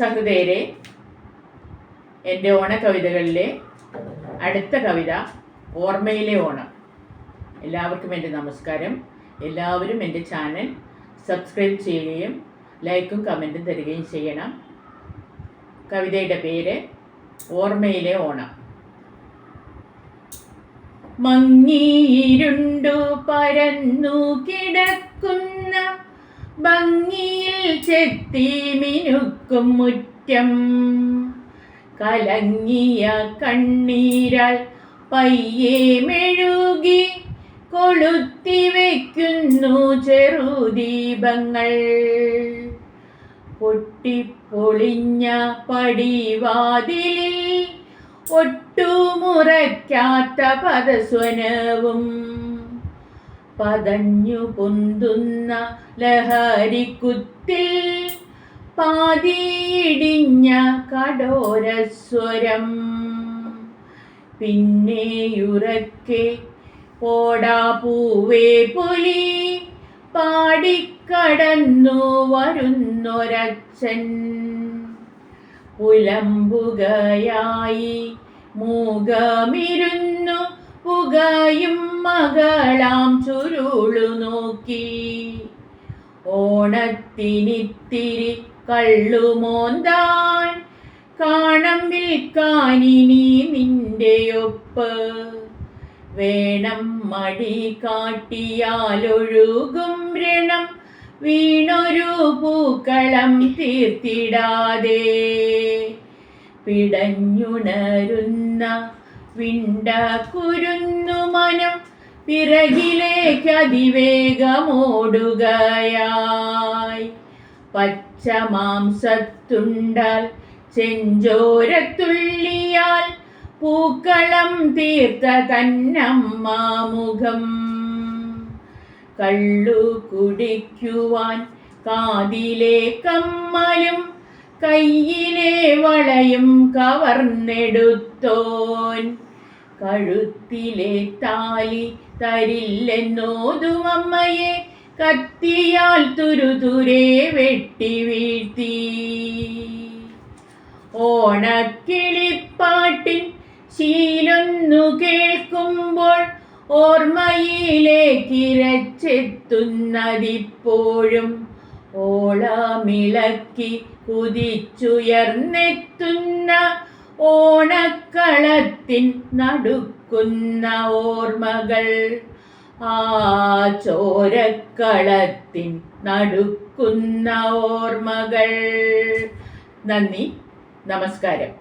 സഹൃദയരെ എന്റെ ഓണക്കവിതകളിലെ അടുത്ത കവിത ഓർമ്മയിലെ ഓണം. എല്ലാവർക്കും എന്റെ നമസ്കാരം. എല്ലാവരും എന്റെ ചാനൽ സബ്സ്ക്രൈബ് ചെയ്യുകയും ലൈക്കും കമന്റും തരികയും ചെയ്യണം. കവിതയുടെ പേര് ഓർമ്മയിലെ ഓണം. മങ്ങിയിരുണ്ടു പരന്നു കിടക്കുന്ന ഭംഗിയിൽ ചെത്തി മിനുക്കും മുറ്റം. കലങ്ങിയ കണ്ണീരാൽ പയ്യെ മെഴുകി കൊളുത്തി വയ്ക്കുന്നു ചെറുദീപങ്ങൾ പൊട്ടിപ്പൊളിഞ്ഞ പടിവാതിലിൽ ഒട്ടുമുറയ്ക്കാത്ത പദസ്വനവും പതഞ്ഞു പൊന്തുന്ന ലഹരിക്കുത്തിൽ പാതിയിടിഞ്ഞ കടോരസ്വരം പിന്നെയുറക്കെ പോടാ പൂവേ പുലി പാടിക്കടന്നു വരുന്നൊരച്ഛൻ. പുലമ്പുകയായി മൂകമിരുന്നു പുകയും മകളാം ചുരുളു നോക്കി. ഓണത്തിനിത്തിരി കള്ളുമോന്താൻ കാണം വിൽക്കാനിനി നിന്റെയൊപ്പ് വേണം മടി കാട്ടിയാലൊഴുകും രണം വീണൊരു പൂക്കളം തീർത്തിടാതെ. പിടഞ്ഞുണരുന്ന വിണ്ട കുരുന്നു മനം പിറകിലേക്ക് അതിവേഗമോടുകയായി. പച്ച മാംസത്തുണ്ടാൽ ചെഞ്ചോരത്തുള്ളിയാൽ പൂക്കളം തീർത്ത തന്നമ്മാമുഖം കള്ളു കുടിക്കുവാൻ കാതിലെ കമ്മലും കയ്യിലെ വളയും കവർന്നെടുത്തോൻ. കഴുത്തിലെ താലി തരില്ലെന്നോതുമമ്മയെ കത്തിയാൽ തുരുതുരെ വെട്ടി വീഴ്ത്തി. ഓണക്കിളിപ്പാട്ടിൻ ശീലൊന്നു കേൾക്കുമ്പോൾ ഓർമ്മയിലേക്കിരച്ചെത്തുന്നതിപ്പോഴും ഓളമിളക്കി കുതിച്ചുയർന്നെത്തുന്ന ഓണക്കളത്തിൻ നടുക്കുന്ന ഓർമ്മകൾ. ആ ചോരക്കളത്തിൻ നടുക്കുന്ന ഓർമ്മകൾ. നന്ദി. നമസ്കാരം.